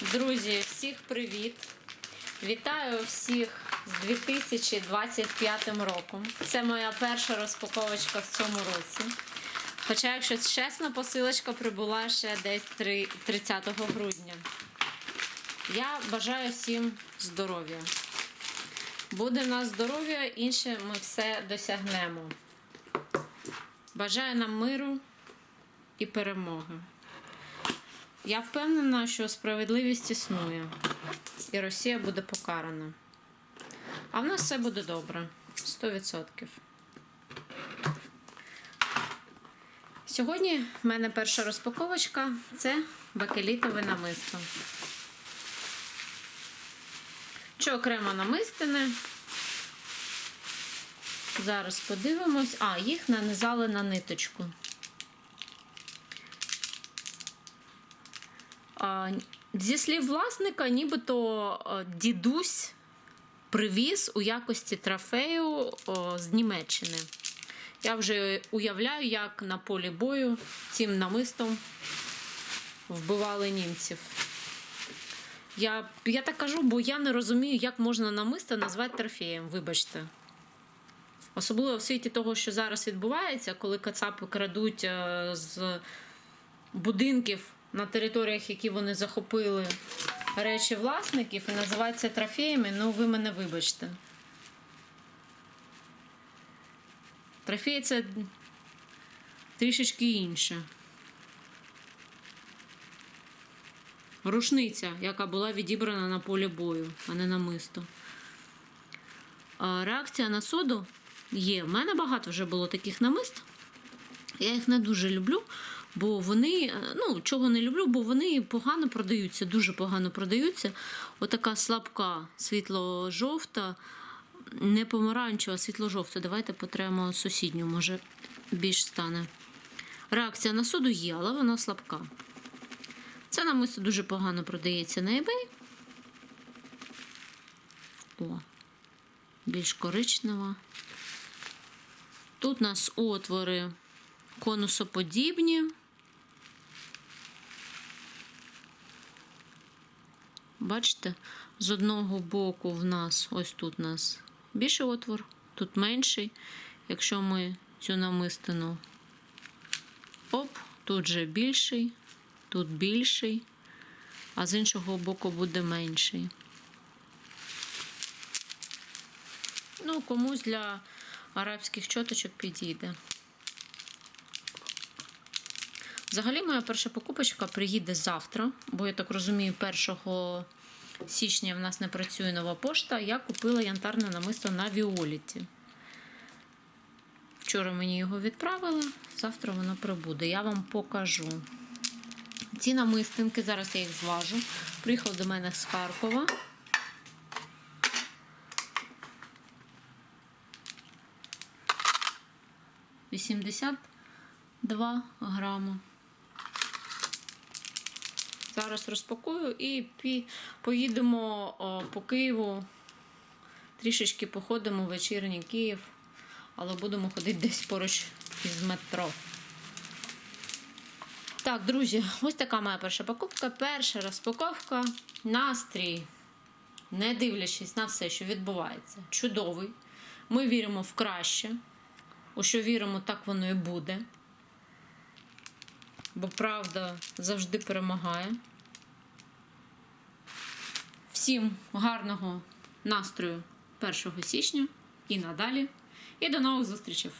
Друзі, всіх привіт! Вітаю всіх з 2025 роком. Це моя перша розпаковочка в цьому році. Хоча, якщо чесно, посилочка прибула ще десь 30 грудня. Я бажаю всім здоров'я. Буде в нас здоров'я, інше ми все досягнемо. Бажаю нам миру і перемоги. Я впевнена, що справедливість існує, і Росія буде покарана. А в нас все буде добре. 100%. Сьогодні в мене перша розпаковочка це бакелітове намисто. Чи окремо намистине. Зараз подивимось. А, їх нанизали на ниточку. Зі слів власника, нібито дідусь привіз у якості трофею з Німеччини. Я вже уявляю, як на полі бою цим намистом вбивали німців. Я, я так кажу, бо я не розумію, як можна намисто назвати трофеєм, вибачте. Особливо в світі того, що зараз відбувається, коли кацапи крадуть е, з будинків на територіях, які вони захопили речі власників і називають це трофеями, ну ви мене вибачте. Трофей це трішечки інше. Рушниця, яка була відібрана на полі бою, а не намисто. А Реакція на соду є. В мене багато вже було таких намист. Я їх не дуже люблю, бо вони, е, ну, чого не люблю, бо вони погано продаються, дуже погано продаються. Отака слабка світло-жовта, не помаранчева, світло-жовта. Давайте потремо сусідню, може більш стане. Реакція на соду є, але вона слабка. Це намисто дуже погано продається на eBay. О, більш коричнева. Тут у нас отвори конусоподібні. Бачите, з одного боку в нас, ось тут у нас більший отвор, тут менший. Якщо ми цю намистину оп, тут же більший, тут більший, а з іншого боку буде менший. Ну, комусь для арабських чоточок підійде. Взагалі, моя перша покупочка приїде завтра, бо я так розумію, 1 січня в нас не працює нова пошта. Я купила янтарне намисто на Віоліті. Вчора мені його відправили, завтра воно прибуде. Я вам покажу. Ці намистинки, зараз я їх зважу. Приїхав до мене з Харкова. Вісімдесят два грами. Зараз розпакую і поїдемо по Києву. Трішечки походимо в вечірній Київ, але будемо ходити десь поруч із метро. Так, друзі, ось така моя перша покупка. Перша розпаковка. Настрій, не дивлячись на все, що відбувається. Чудовий. Ми віримо в краще. У що віримо, так воно і буде. Бо правда завжди перемагає. Всім гарного настрою 1 січня і надалі. І до нових зустрічей!